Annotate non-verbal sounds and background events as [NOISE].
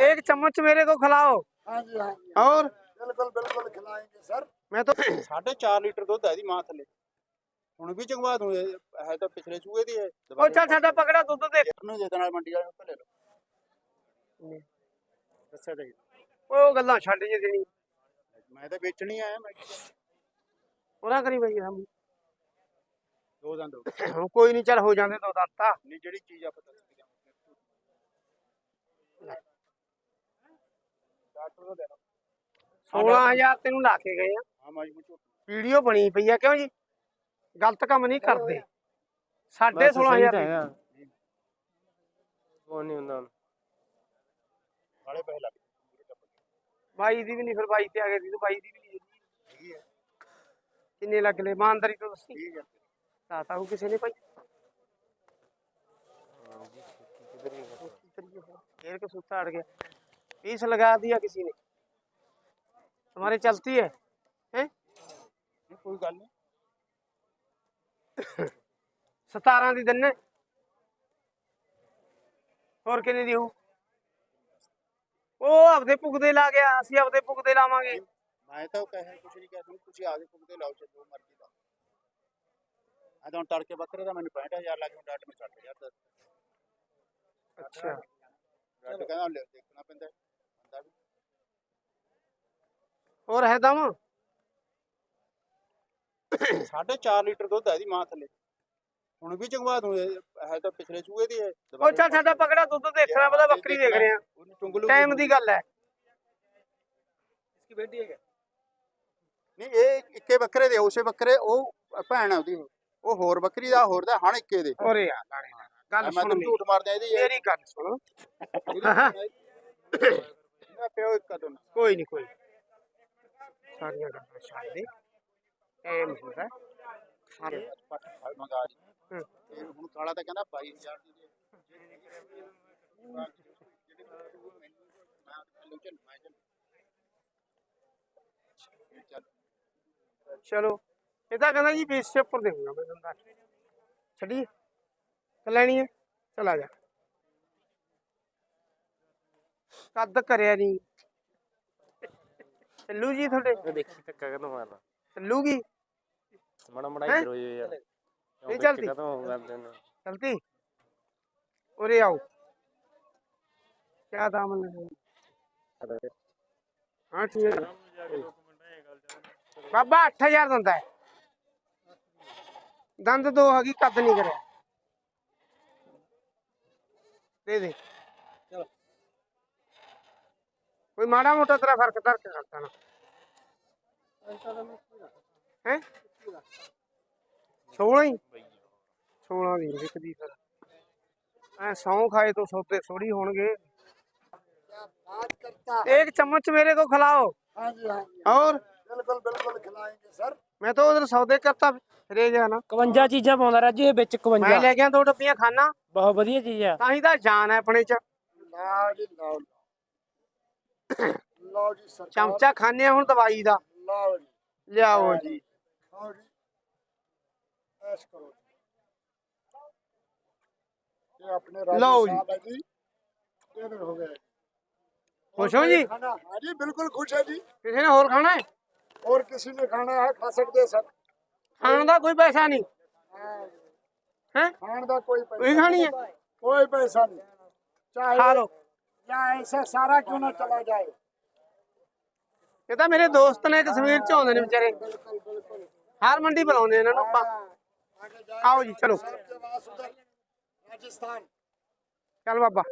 एक चम्मच मेरे को खिलाओ हाँ जी हाँ जी और ਬਿਲਕੁਲ ਬਿਲਕੁਲ ਖਿਲਾਏਗੇ ਸਰ। ਮੈਂ ਤਾਂ 4.5 ਲੀਟਰ ਦੁੱਧ ਹੈ ਇਹਦੀ ਮਾਂ ਥੱਲੇ। ਹੁਣ ਵੀ ਚੰਗਵਾ ਦੂੰ ਇਹ ਹੈ ਤਾਂ ਪਿਛਲੇ ਸੂਏ ਦੀ ਹੈ। ਉਹ ਚਾ ਸਾਡਾ ਪਕੜਾ ਦੁੱਧ ਦੇ। ਨੂੰ ਦੇ ਦੇਣਾ ਮੰਡੀ ਵਾਲੇ ਨੂੰ ਲੈ ਲਓ। ਦੱਸਿਆ ਤੇ ਉਹ ਗੱਲਾਂ ਛੱਡ ਜੇ ਦੇਣੀ ਮੈਂ ਤਾਂ ਵੇਚਣੀ ਆਇਆ ਮੈਂ ਉਹਨਾਂ ਕਰੀ ਬਈ ਹਮ। ਦੋ ਦੰਦ ਕੋਈ ਨਹੀਂ ਚਲ ਹੋ ਜਾਂਦੇ ਦੋ ਦੰਦ ਤਾਂ। ਨਹੀਂ ਜਿਹੜੀ ਚੀਜ਼ ਆਪਾਂ ਡਾਕਟਰ ਦਾ 16000 ਤੈਨੂੰ ਲਾ ਕੇ ਗਏ ਆ। ਵੀਡੀਓ ਬਣੀ ਪਈ ਆ ਕਿਉਂ ਜੀ? ਗਲਤ ਕੰਮ ਨਹੀਂ ਕਰਦੇ। 16500 ਉਹ ਨਹੀਂ ਬਾਈ ਦੀ ਵੀ ਨਹੀਂ ਫਿਰ ਬਾਈ ਤੇ ਆ ਗਏ ਸੀ ਬਾਈ ਦੀ ਵੀ ਨਹੀਂ ਕਿੰਨੇ ਲੱਗ ਲਏ ਇਮਾਨਦਾਰੀ ਤੋਂ ਦੱਸੀ। ਠੀਕ ਹੈ ਕਿਸੇ ਨੇ ਭਾਈ। ਫੇਰ ਕੇ ਸੁੱਤਾ ਅੜ ਗਿਆ? सूता अड़ गया पीस लगा दिया किसी ने तुम्हारे चलती है हैं ਨਹੀਂ, ਕੋਈ ਗੱਲ ਨਹੀਂ ਸਤਾਰਾਂ ਦੀ ਦਿੰਨੇ ਹੋਰ ਕਿੰਨੇ ਦੀ ਹੋਊ ਉਹ ਆਪਦੇ ਪੁਗਦੇ ਲਾ ਗਿਆ ਅਸੀਂ ਆਪਦੇ ਪੁਗਦੇ ਲਾਵਾਂਗੇ ਮੈਂ ਤਾਂ ਕਹੇ ਕੁਛ ਨਹੀਂ ਕਹਿ ਤੁਸੀਂ ਆ ਕੇ ਪੁੱਗਦੇ ਲਾਓ ਚੱਲੋ ਮਰਜ਼ੀ ਦਾ ਆ ਤਾਂ ਹੁਣ ਤੜਕੇ ਬੱਕਰੇ ਦਾ ਮੈਨੂੰ 65000 ਲੱਗ ਗਿਆ ਡਾਟ ਮੈਂ 60000 ਦਾ ਅੱਛਾ ਡਾਟ ਕਹਿੰਦਾ ਲੈ ਦੇਖਣਾ ਪੈਂਦਾ ਹੈ। ਬੰਦਾ ਵੀ ਹੋਰ ਹੈ ਦਮ? 4.5 ਲੀਟਰ ਦੁੱਧ ਹੈ ਦੀ ਮਾਂ ਥੱਲੇ। ਹੁਣ ਵੀ ਚੰਗਵਾਦ ਹੋਏ ਹੈ ਤਾਂ ਪਿਛਲੇ ਸੂਏ ਦੀ ਹੈ। ਉਹ ਚੱਲ ਸਾਡਾ ਪਕੜਾ ਦੁੱਧ ਦੇਖ ਰਿਹਾ ਪਤਾ ਬੱਕਰੀ ਦੇਖ ਰਹੇ। ਟਾਈਮ ਦੀ ਗੱਲ ਹੈ। ਇਸकी ਬੇਟੀ ਹੈ ਨਹੀਂ ਇਹ ਇੱਕੇ ਬੱਕਰੇ ਦੇ ਉਸੇ ਬੱਕਰੇ ਉਹ ਭੈਣ ਆ ਉਹਦੀ। ਉਹ ਹੋਰ ਬੱਕਰੀ ਦਾ ਹੋਰ ਦਾ ਹਣ ਇੱਕੇ ਦੇ। ਓਰੇ ਆ ਗੱਲ ਸੁਣ ਮੈਂ ਝੂਠ ਮਾਰਦਾ ਇਹਦੀ। ਮੇਰੀ ਗੱਲ ਸੁਣ। [LAUGHS] ਇਹਦਾ ਪਿਓ ਇੱਕ ਕਦੋਂ ਕੋਈ ਨਹੀਂ ਕੋਈ ਨੀ। ਸਾਰੀਆਂ ਗੱਲਾਂ ਛੱਡ ਦੇ ਐਮ ਹੁੰਦਾ ਸਾਰੇ ਪੱਟ ਫਲ ਮੰਗਾ ਜੀ ਹੂੰ। ਤੇ ਹੁਣ ਕਾਲਾ ਤਾਂ ਕਹਿੰਦਾ 22000 ਦੀ ਦੇ ਜਿਹੜੀ ਮੈਂ ਥੱਲੇ ਚੱਲ ਮੈਂ ਚੱਲ ਚੱਲ ਚਲੋ ਇਹ ਤਾਂ ਕਹਿੰਦਾ ਜੀ ਬੇਸ ਉੱਪਰ ਦੇਵਾਂਗਾ ਮੈਂ ਦੰਦਾ ਛੱਡੀ ਲੈਣੀ ਹੈ ਚਲ ਆ ਜਾ ਕੱਦ ਕਰਿਆ ਨਹੀਂ ਚੱਲੂ ਜੀ ਤੁਹਾਡੇ। ਦੇਖੀ ਧੱਕਾ ਕਦੋਂ ਮਾਰਦਾ ਚੱਲੂਗੀ ਮੜਾ ਮੜਾ ਹੈਂ? ਜਾਓ ਯਾਰ। ਨਹੀਂ ਚੱਲਦੀ? ਕਦੋਂ ਹੋ ਕਰਦੇ ਨੇ। ਚਲਤੀ ਉਰੇ ਆਓ। ਕਿਆ ਦਾਮ ਲੈ ਹਾਂ ਠੀਕ ਹੈ। ਬਾਬਾ 8000 ਦਿੰਦਾ ਹੈ। ਦੰਦ ਦੋ ਹੈਗੀ ਕੱਦ ਨਹੀਂ ਕਰਿਆ। ਦੇ ਦੇ। ਕੋਈ ਮਾੜਾ ਮੋਟਾ ਤੇਰਾ ਫਰਕ ਧਰ ਕੇ ਕਰਤਾ ਨਾ ਹੈ 16 ਹੀ 16 ਦੀ ਵਿਕਦੀ ਫਿਰ ਐ ਸੌਂ ਖਾਏ ਤੋਂ ਸੌਦੇ ਥੋੜੀ ਹੋਣਗੇ क्या बात करता है एक चम्मच मेरे को खिलाओ हाँ जी हाँ जी और बिल्कुल बिल्कुल खिलाएंगे सर मैं तो उधर सौदे करता रे जाना 51 ਚੀਜ਼ਾਂ ਪਾਉਂਦਾ ਰਾਜੂ ਇਹ ਵਿੱਚ ਮੈਂ 51 ਲੈ ਗਿਆ ਦੋ ਡੱਬੀਆਂ ਖਾਣਾ ਬਹੁਤ ਵਧੀਆ ਚੀਜ਼ ਆ ਤਾਂ ਹੀ ਤਾਂ ਜਾਨ ਹੈ ਆਪਣੇ ਚ लाओ जी लाओ ਚਮਚਾ ਖਾਣੇ ਹੁਣ ਦਵਾਈ ਦਾ। ਲਿਆਓ ਜੀ। ਲਓ ਜੀ। ਖੁਸ਼ ਹੋ ਜੀ? ਹਾਂ ਜੀ ਬਿਲਕੁਲ ਖੁਸ਼ ਹੈ ਜੀ। ਕਿਸੇ ਨੇ ਹੋਰ ਖਾਣਾ ਹੈ? ਹੋਰ ਕਿਸੇ ਨੇ ਖਾਣਾ ਹੈ? ਖਾ ਸਕਦੇ ਸਰ ਖਾਣ ਦਾ ਕੋਈ ਪੈਸਾ ਨਹੀਂ। ਹੈ। ਖਾਣ ਦਾ ਕੋਈ ਪੈਸਾ ਤੁਸੀਂ ਖਾਣੀ ਹੈ? ਕੋਈ ਪੈਸਾ ਨਹੀਂ। ਚਾਹੇ ਖਾ ਲਓ। या ऐसा सारा क्यों ना चला जाए ਇਹ ਤਾਂ ਮੇਰੇ ਦੋਸਤ ਨੇ ਕਸ਼ਮੀਰ ਚ ਆਉਂਦੇ ਨੇ ਵਿਚਾਰੇ बिल्कुल बिल्कुल ਹਰ ਮੰਡੀ ਬੁਲਾਉਂਦੇ ਇਹਨਾਂ ਨੂੰ ਆਪਾਂ हाँ, आगे जाए आओ जी, चलो। सर के पास उधर राजस्थान ਚੱਲ ਬਾਬਾ